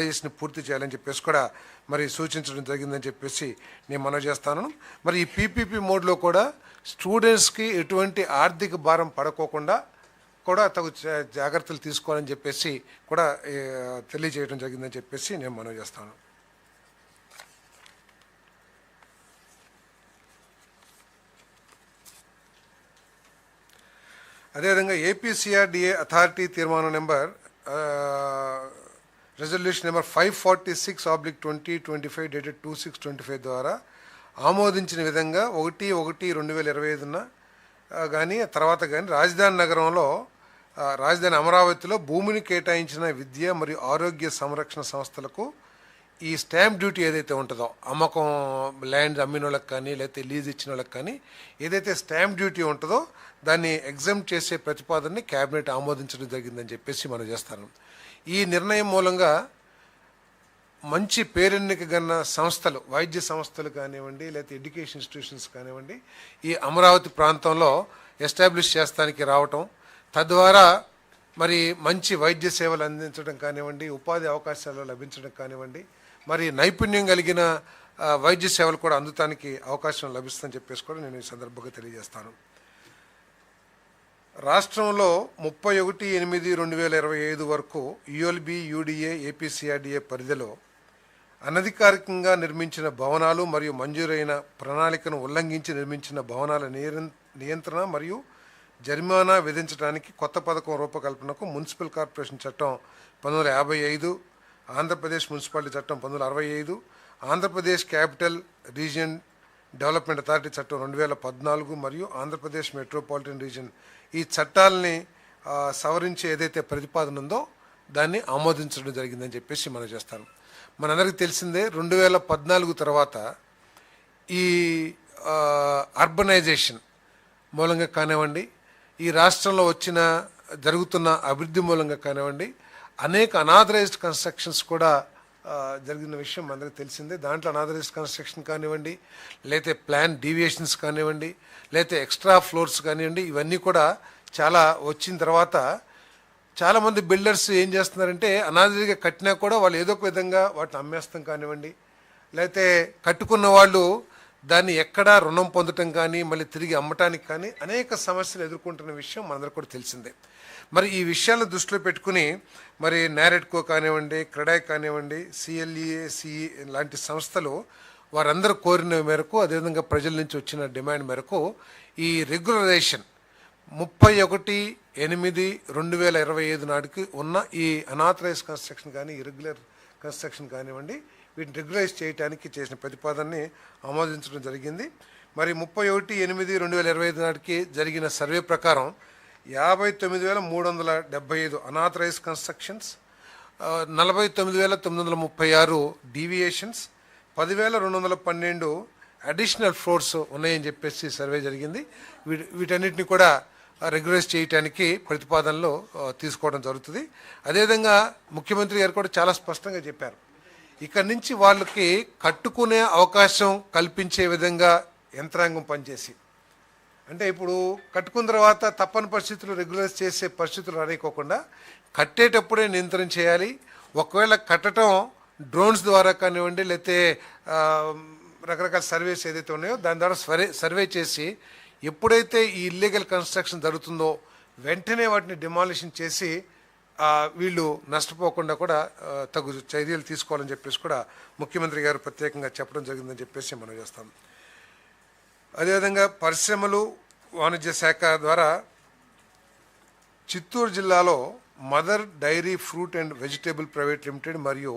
ని పూర్తి చేయాలని చెప్పేసి కూడా మరి సూచించడం జరిగిందని చెప్పేసి నేను మనవి చేస్తాను. మరి ఈ పీపీపీ మోడ్లో కూడా స్టూడెంట్స్కి ఎటువంటి ఆర్థిక భారం పడకోకుండా కూడా తగు జా- జాగ్రత్తలు తీసుకోవాలని చెప్పేసి కూడా తెలియజేయడం జరిగిందని చెప్పేసి నేను మనవి చేస్తాను. అదేవిధంగా ఏపీసీఆర్డీఏ అథారిటీ తీర్మానం number resolution number five forty six oblique twenty twenty five dated two six twenty five ద్వారా ఆమోదించిన విధంగా ఒకటి ఒకటి రెండు వేల ఇరవై ఐదున కానీ తర్వాత కానీ రాజధాని నగరంలో రాజధాని అమరావతిలో భూమిని కేటాయించిన విద్య మరియు ఆరోగ్య సంరక్షణ సంస్థలకు ఈ స్టాంప్ డ్యూటీ ఏదైతే ఉంటుందో అమ్మకం ల్యాండ్ అమ్మిన వాళ్ళకి కానీ లేకపోతే లీజ్ ఇచ్చిన వాళ్ళకి కానీ ఏదైతే స్టాంప్ డ్యూటీ ఉంటుందో దాన్ని ఎగ్జామ్ చేసే ప్రతిపాదనని క్యాబినెట్ ఆమోదించడం జరిగిందని చెప్పేసి మనం చేస్తాను. ఈ నిర్ణయం మూలంగా మంచి పేరెన్నిక గన్న సంస్థలు వైద్య సంస్థలు కానివ్వండి లేకపోతే ఎడ్యుకేషన్ ఇన్స్టిట్యూషన్స్ కానివ్వండి ఈ అమరావతి ప్రాంతంలో ఎస్టాబ్లిష్ చేస్తానికి రావటం తద్వారా మరి మంచి వైద్య సేవలు అందించడం కానివ్వండి ఉపాధి అవకాశాలు లభించడం కానివ్వండి మరి నైపుణ్యం కలిగిన వైద్య సేవలు కూడా అందుతానికి అవకాశం లభిస్తుందని చెప్పేసి కూడా నేను ఈ సందర్భంగా తెలియజేస్తాను. రాష్ట్రంలో ముప్పై ఒకటి ఎనిమిది రెండు వేల ఇరవై ఐదు వరకు యుఎల్బి యూడిఏ ఏపీసీఆర్డిఏ పరిధిలో అనధికారికంగా నిర్మించిన భవనాలు మరియు మంజూరైన ప్రణాళికను ఉల్లంఘించి నిర్మించిన భవనాల నియంత్రణ మరియు జరిమానా విధించడానికి కొత్త పథకం రూపకల్పనకు మున్సిపల్ కార్పొరేషన్ చట్టం పంతొమ్మిది వందల యాభై ఐదు ఆంధ్రప్రదేశ్ మున్సిపాలిటీ చట్టం పంతొమ్మిది అరవై ఐదు Andhra Pradesh capital region development authority చట్టం రెండు వేల పద్నాలుగు మరియు ఆంధ్రప్రదేశ్ మెట్రోపాలిటన్ రీజియన్ ఈ చట్టాలని సవరించే సవరించి ఏదైతే ప్రతిపాదన ఉందో దాన్ని ఆమోదించడం జరిగిందని చెప్పేసి మనం చేస్తాను మనందరికీ తెలిసిందే రెండు వేల పద్నాలుగు తర్వాత ఈ అర్బనైజేషన్ మూలంగా కానివ్వండి ఈ రాష్ట్రంలో వచ్చిన జరుగుతున్న అభివృద్ధి మూలంగా కానివ్వండి అనేక అనాథరైజ్డ్ కన్స్ట్రక్షన్స్ కూడా జరిగిన విషయం అందరికీ తెలిసిందే. దాంట్లో అనాథరైజ్డ్ కన్స్ట్రక్షన్ కానివ్వండి లేతే ప్లాన్ డీవియేషన్స్ కానివ్వండి లేతే ఎక్స్ట్రా ఫ్లోర్స్ కానివ్వండి ఇవన్నీ కూడా చాలా వచ్చిన తర్వాత చాలామంది బిల్డర్స్ ఏం చేస్తున్నారంటే అనాథరిగా కట్టినా కూడా వాళ్ళు ఏదో ఒక విధంగా వాటిని అమ్మేస్తాం కానివ్వండి లేతే కట్టుకున్న వాళ్ళు దాన్ని ఎక్కడా రుణం పొందటం కానీ మళ్ళీ తిరిగి అమ్మటానికి కానీ అనేక సమస్యలు ఎదుర్కొంటున్న విషయం మనందరికీ కూడా తెలిసిందే. మరి ఈ విషయాలను దృష్టిలో పెట్టుకుని మరి నారెడ్కో కానివ్వండి క్రెడాయ్ కానివ్వండి సిఎల్ఈఏ సిఈ లాంటి సంస్థలు వారందరూ కోరిన మేరకు అదేవిధంగా ప్రజల నుంచి వచ్చిన డిమాండ్ మేరకు ఈ రెగ్యులరైజేషన్ ముప్పై ఒకటి ఎనిమిది రెండు వేల ఇరవై ఐదు నాటికి ఉన్న ఈ అనాథరైజ్ కన్స్ట్రక్షన్ కానీ ఇరెగ్యులర్ కన్స్ట్రక్షన్ కానివ్వండి వీటిని రెగ్యులైజ్ చేయడానికి చేసిన ప్రతిపాదనని ఆమోదించడం జరిగింది. మరి ముప్పై ఒకటి ఎనిమిది రెండు వేల ఇరవై ఐదు నాటికి జరిగిన సర్వే ప్రకారం యాభై తొమ్మిది వేల మూడు వందల డెబ్బై ఐదు అనాథరైజ్ కన్స్ట్రక్షన్స్ నలభై తొమ్మిది వేల తొమ్మిది వందల ముప్పై ఆరు డీవియేషన్స్ పదివేల రెండు వందల పన్నెండు అడిషనల్ ఫ్లోర్స్ ఉన్నాయని చెప్పేసి సర్వే జరిగింది. వీటి వీటన్నిటిని కూడా రెగ్యులైజ్ చేయడానికి ప్రతిపాదనలు తీసుకోవడం జరుగుతుంది. అదేవిధంగా ముఖ్యమంత్రి గారు కూడా చాలా స్పష్టంగా చెప్పారు. ఇక్కడి నుంచి వాళ్ళకి కట్టుకునే అవకాశం కల్పించే విధంగా యంత్రాంగం పనిచేసి. అంటే ఇప్పుడు కట్టుకున్న తర్వాత తప్పని పరిస్థితులు రెగ్యులైజ్ చేసే పరిస్థితులు రానికోకుండా కట్టేటప్పుడే నియంత్రణ చేయాలి. ఒకవేళ కట్టడం డ్రోన్స్ ద్వారా కానివ్వండి లేకపోతే రకరకాల సర్వేస్ ఏదైతే ఉన్నాయో దాని ద్వారా సర్వే సర్వే చేసి ఎప్పుడైతే ఈ ఇల్లీగల్ కన్స్ట్రక్షన్ జరుగుతుందో వెంటనే వాటిని డిమాలిషన్ చేసి వీళ్ళు నష్టపోకుండా కూడా తగు చర్యలు తీసుకోవాలని చెప్పేసి కూడా ముఖ్యమంత్రి గారు ప్రత్యేకంగా చెప్పడం జరిగిందని చెప్పేసి మనం చేస్తాం. అదేవిధంగా పరిశ్రమలు వాణిజ్య శాఖ ద్వారా చిత్తూరు జిల్లాలో Mother Dairy fruit and vegetable private limited మరియు